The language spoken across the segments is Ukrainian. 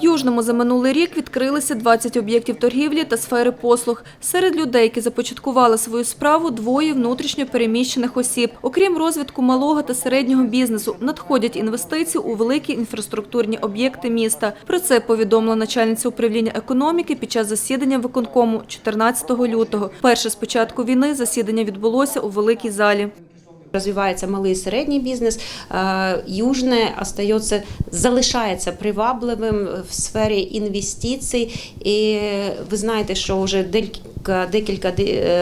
В Южному за минулий рік відкрилися 20 об'єктів торгівлі та сфери послуг. Серед людей, які започаткували свою справу, двоє внутрішньо переміщених осіб. Окрім розвитку малого та середнього бізнесу, надходять інвестиції у великі інфраструктурні об'єкти міста. Про це повідомила начальниця управління економіки під час засідання виконкому 14 лютого. Перше з початку війни засідання відбулося у великій залі. Развивается малий і середній бізнес. Южне остається, залишається привабливим в сфері інвестицій. І ви знаєте, що вже декілька, декілька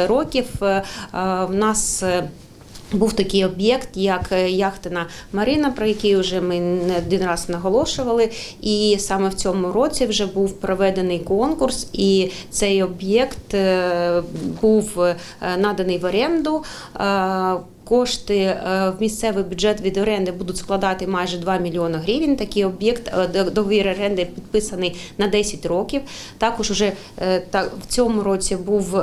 років е, е, в нас. Був такий об'єкт, як е, яхтина Марина, про який вже ми не один раз наголошували. І саме в цьому році вже був проведений конкурс, і цей об'єкт е, був е, наданий в оренду. Кошти в місцевий бюджет від оренди будуть складати майже 2 мільйони гривень. Такий об'єкт договір оренди підписаний на 10 років. Також уже в цьому році був.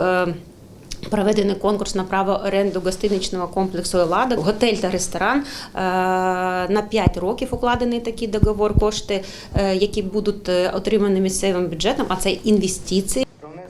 Проведений конкурс на право оренду гостиничного комплексу «Елада», готель та ресторан. Е, На 5 років укладений такий договор. Кошти, е, які будуть е, отримані місцевим бюджетом, а це інвестиції.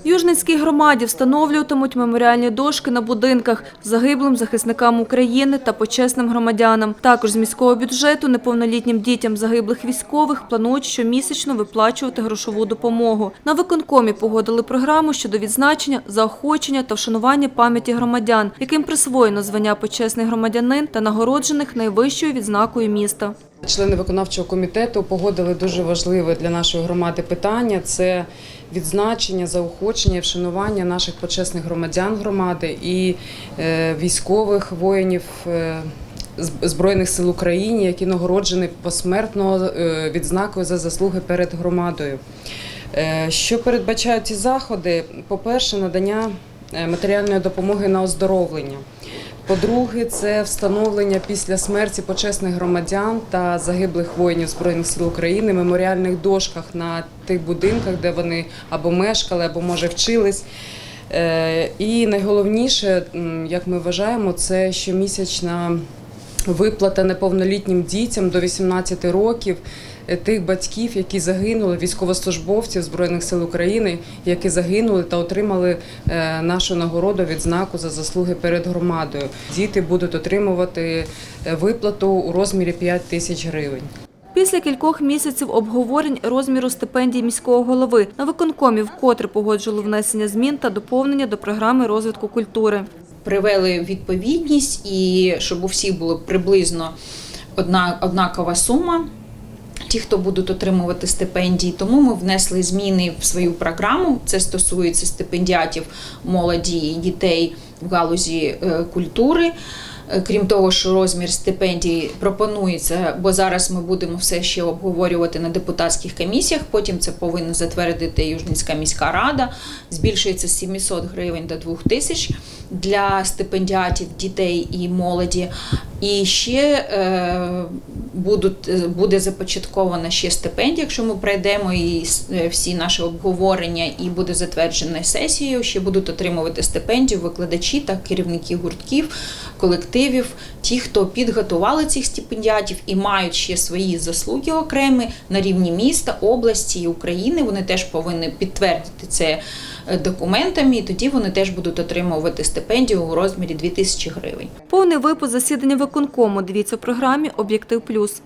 Южницькій громаді встановлюватимуть меморіальні дошки на будинках загиблим захисникам України та почесним громадянам. Також з міського бюджету неповнолітнім дітям загиблих військових планують щомісячно виплачувати грошову допомогу. На виконкомі погодили програму щодо відзначення, заохочення та вшанування пам'яті громадян, яким присвоєно звання почесний громадянин та нагороджених найвищою відзнакою міста. Члени виконавчого комітету погодили дуже важливе для нашої громади питання: це відзначення, заохочення, і вшанування наших почесних громадян громади і е, військових воїнів. е, Збройних сил України, які нагороджені посмертно е, відзнакою за заслуги перед громадою. Що передбачають ці заходи? По-перше, надання матеріальної допомоги на оздоровлення. По-друге, це встановлення після смерті почесних громадян та загиблих воїнів Збройних сил України меморіальних дошках на тих будинках, де вони або мешкали, або може вчились. Е, І найголовніше, як ми вважаємо, це щомісячна виплата неповнолітнім дітям до 18 років е, тих батьків, які загинули, військовослужбовців Збройних сил України, які загинули та отримали е, нашу нагороду відзнаку за заслуги перед громадою. Діти будуть отримувати е, виплату у розмірі 5 тисяч гривень. Після кількох місяців обговорень розміру стипендій міського голови на виконкомі вкотре погоджували внесення змін та доповнення до програми розвитку культури. Привели відповідність і щоб у всіх було приблизно одна, однакова сума. Ті, хто будуть отримувати стипендії, тому ми внесли зміни в свою програму. Це стосується стипендіатів молоді і дітей в галузі е, культури. Е, Крім того, що розмір стипендій пропонується, бо зараз ми будемо все ще обговорювати на депутатських комісіях. Потім це повинна затвердити Южницька міська рада. Збільшується з 700 гривень до 2000 для стипендіатів дітей і молоді. І ще е, будуть, буде започаткована ще стипендія, якщо ми пройдемо і е, всі наші обговорення, і буде затверджена сесією. Ще будуть отримувати стипендію викладачі та керівники гуртків, колективів, ті, хто підготували цих стипендіатів і мають ще свої заслуги окремі на рівні міста, області і України. Вони теж повинні підтвердити це документами, і тоді вони теж будуть отримувати стипендію у розмірі 2000 гривень. Повний випуск засідання виконкому дивіться у програмі «Об'єктив плюс».